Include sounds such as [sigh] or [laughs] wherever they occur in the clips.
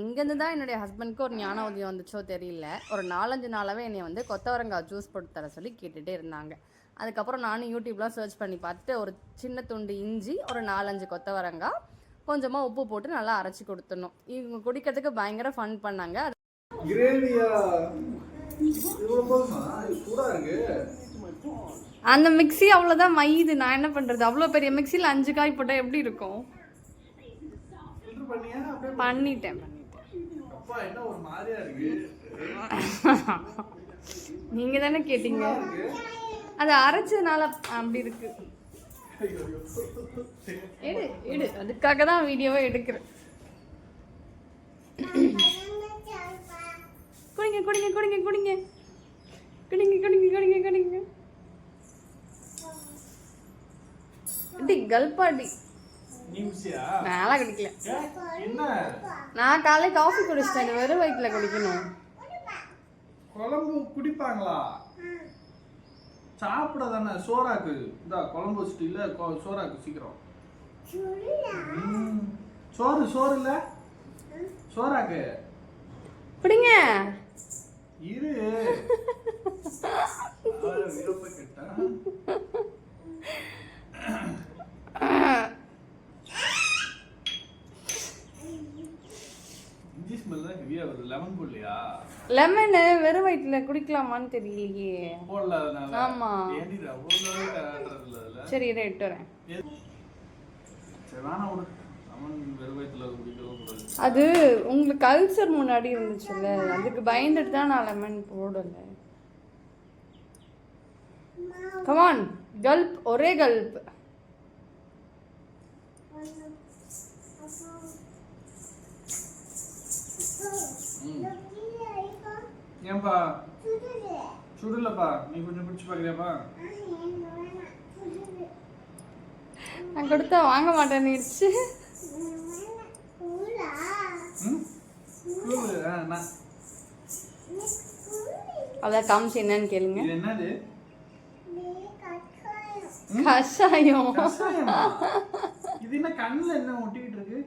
இங்கேருந்து தான் என்னுடைய ஹஸ்பண்ட்க்கு ஒரு ஞான உதயம் வந்துச்சோ தெரியல. ஒரு நாலஞ்சு நாளாகவே என்னை வந்து கொத்தவரங்காய் ஜூஸ் போட்டு தர சொல்லி கேட்டுகிட்டே இருந்தாங்க. அதுக்கப்புறம் நானும் யூடியூப்லாம் சர்ச் பண்ணி பார்த்துட்டு ஒரு சின்ன துண்டு இஞ்சி ஒரு நாலஞ்சு கொத்தவரங்காய் கொஞ்சமாக உப்பு போட்டு நல்லா அரைச்சி கொடுத்துடணும். இவங்க குடிக்கிறதுக்கு பயங்கர ஃபன் பண்ணாங்க. அந்த மிக்ஸி அவ்வளோதான் மையுது. நான் என்ன பண்ணுறது அவ்வளோ பெரிய மிக்ஸியில் அஞ்சு காய் போட்டால் எப்படி இருக்கும்? பண்ணிட்டேன். அப்பா என்ன ஒரு மாதிரியா இருக்கு? நீங்கள் தானே கேட்டீங்க. அது அரைச்சதுனால அப்படி இருக்கு. எடு எடு. அதுக்காக தான் வீடியோவை எடுக்கிறேன். குடிங்க குடிங்க குடிங்க குடிங்க. குடிங்க குடிங்க குடிங்க குடிங்க. டி கல்பாடி. நான்லாம் குடிக்கல. நான் காலை காஃபி குடிச்சிட்டேன். வெறும் வயிற்றுல குடிக்கணும். குழம்பு குடிப்பாங்களா? சாப்பிட தானே சோறாக்கு? இந்த குழம்பு வச்சுட்டு இல்ல கொ- சோறாக்கு சீக்கிரம். ம். சோறு சோறு இல்ல? சோறாக்கு? குடிங்க. ஸ்மெல் தான் ஹெவியா வருது. லெமன் போடலையா? லெமனு வெறும் வயிற்றுல குடிக்கலாமான்னு தெரியலையே. போடல ஆமா. சரி இதை எட்டு வரேன். சரி விடு. அது உங்களுக்கு அல்சர் முன்னாடி இருந்துச்சுல்ல. அதுக்கு பயந்துட்டு தான் நான் லெமன் போடலை. கமான் கல்ப் ஒரே கல்ப் ஏன்பா? சுடலப்பா. நீ கொஞ்சம் பிடிச்சு பார்க்குறியாப்பா? நான் கொடுத்தா வாங்க மாட்டேன்னுச்சு. அதான் காமிச்சு என்னன்னு கேளுங்க. இது என்னது? கஷாயம். கஷாயமா? இது என்ன கண்ணுல என்ன ஒட்டிக்கிட்டு இருக்கு?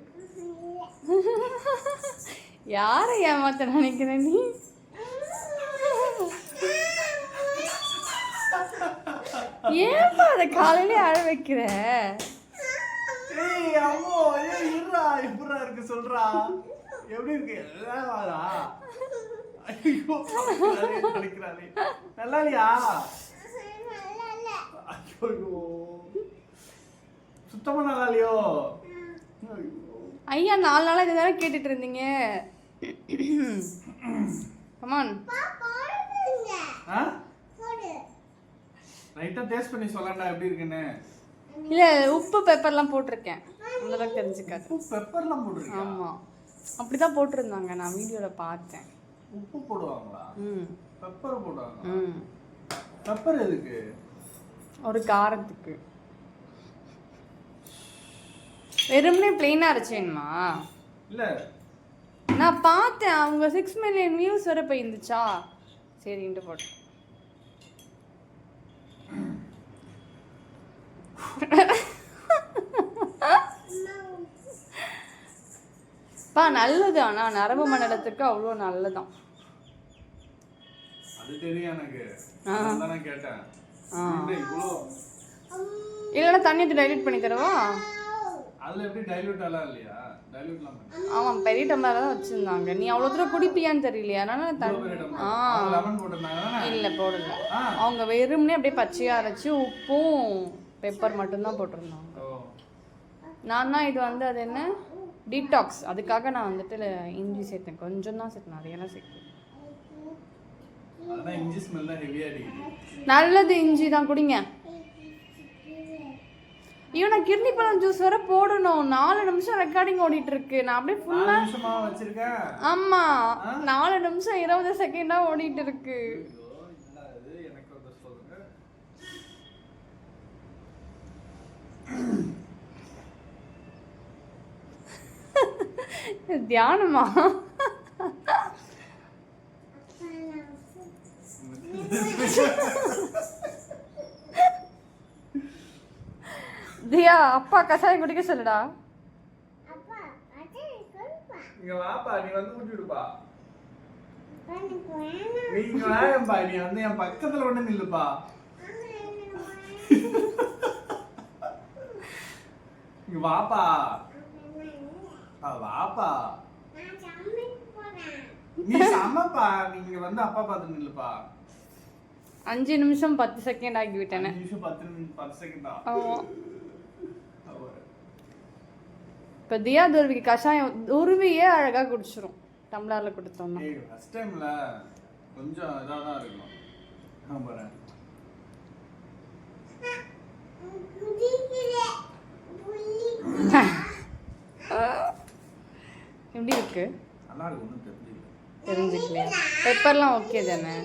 [laughs] யாரை ஏமாத்த நினைக்கிற நீ? ஏன்பா அதை காலையிலே அழ வைக்கிற? இருக்கு சொல்றா. எப்படி இருக்கு? நல்லா இல்லையா? சுத்தமா நல்லா இல்லையோ? ஐயோ. நாலு நாளாக இதை தானே கேட்டுட்டு இருந்தீங்க? [clears throat] கமான் ஆ? லைட்டா டேஸ்ட் பண்ணி சொல்லண்டா எப்படி இருக்குன்னு. இல்லை உப்பு பெப்பர்லாம் போட்டிருக்கேன். அந்த அளவுக்கு தெரிஞ்சுக்காது. உப்பு பெப்பர்லாம் போட்டுருக்கா ஆமாம் அப்படி தான் போட்டிருந்தாங்க. நான் வீடியோவில் பார்த்தேன். உப்பு போடுவாங்களா? ம். பெப்பர் போடுவாங்க ம். பெப்பர் எதுக்கு? ஒரு காரத்துக்கு. வெறுமனே பிளெயினாக அரைச்சேன்மா. இல்ல. நான் பார்த்தேன் அவங்க சிக்ஸ் மில்லியன் வியூஸ் வர போய் இருந்துச்சா சரின்ட்டு போட்டேன் நல்லது ஆனால் நரம்பு மண்டலத்துக்கு அவ்வளோ நல்லதான் இல்லைன்னா தண்ணி டைலூட் பண்ணி தரவா அதுல எப்படி டைல்யூட் எல்லாம் இல்லையா? டைல்யூட்லாம் பண்ணி ஆமாம் பெரிய டம்ளர் தான் வச்சுருந்தாங்க. நீ அவ்வளோ தூரம் குடிப்பியான்னு தெரியலையா அதனால தண்ணி ஆ. லெமன் போட்டிருந்தாங்க இல்லை போடல. அவங்க வெறுமனே அப்படியே பச்சையாக அரைச்சி உப்பும் பெப்பர் மட்டும்தான் போட்டிருந்தாங்க. நான் தான் இது வந்து அது என்ன? டீடாக்ஸ் அதுக்காக நான் வந்துட்டு இஞ்சி சேர்த்தேன். கொஞ்சம் தான் சேர்த்தேன். நிறையெல்லாம் சேர்த்தேன். நல்லது இஞ்சி தான் குடிங்க. ஐயோ நான் கிர்னி பழம் ஜூஸ் வர போடணும். நாலு நிமிஷம் ரெக்கார்டிங் ஓடிட்டு இருக்கு நான் அப்படியே ஃபுல்லா வச்சிருக்கேன்? ஆமா. நாலு நிமிஷம் இருபது செகண்டா ஓடிட்டு இருக்கு தியானமா? தியா அப்பா கஷாயம் குடிக்க சொல்லுடா. இங்க வாப்பா நீ வந்து ஊட்டி விடுப்பா. நீங்க வாயப்பா நீ வந்து என் பக்கத்துல ஒண்ணு நில்லுப்பா. இங்க வாப்பா. வாப்பா. நீ சமப்பா நீங்க வந்து அப்பா பார்த்து நில்லுப்பா. அஞ்சு நிமிஷம் பத்து செகண்ட் ஆகி விட்டேனே அஞ்சு நிமிஷம் பத்து நிமிஷம் பத்து செகண்ட் ஆமா. இப்போ தியா துருவிக்கு கஷாயம் துருவியே அழகா குடிச்சிரும். டம்ளர்ல கொடுத்தோம்னா. ஏய் ஃபர்ஸ்ட் டைம்ல கொஞ்சம் இதா தான் இருக்கும் எப்படி இருக்கு? நல்லா இருக்கு ஒன்றும் தெரிஞ்சுக்கல தெரிஞ்சுக்கலையா? பெப்பர்லாம் ஓகே தானே?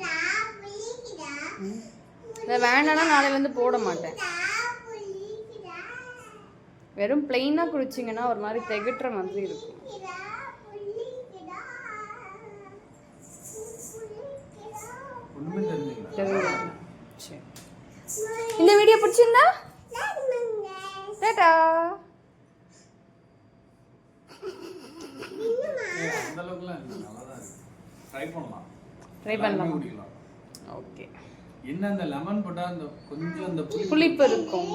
இதை வேண்டாம்னா நாளையிலேருந்து போட மாட்டேன். வெறும் பிளெயினாக குடிச்சிங்கன்னா ஒரு மாதிரி திகட்டுற மாதிரி இருக்கும். இந்த வீடியோ பிடிச்சிருந்தா? டாடா. ஏய், அந்த அளவுக்குலாம் இல்லை நல்லா தான் இருக்கு ட்ரை பண்ணலாம். ட்ரை பண்ணலாம் ஓகே என்ன அந்த லெமன் போட்டா அந்த கொஞ்சம் அந்த புளிப்பு இருக்கும்.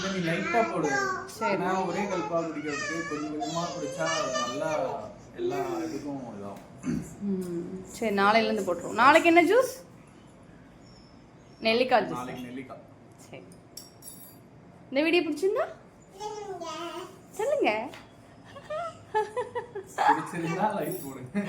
இல்ல, நீ லைட்டா போடு. சரி. நான் ஒரே கல்பா குடிக்கிறதுக்கு கொஞ்சம் கொஞ்சமா குடிச்சா நல்லா எல்லா இதுக்கும் இதாகும். சரி நாளையிலேருந்து போட்டுருவோம். நாளைக்கு என்ன ஜூஸ் நெல்லிக்காய் ஜூஸ் நாளைக்கு நெல்லிக்காய். சரி. இந்த வீடியோ பிடிச்சிருந்தா? சொல்லுங்க. பிடிச்சிருந்தா லைக் போடுங்க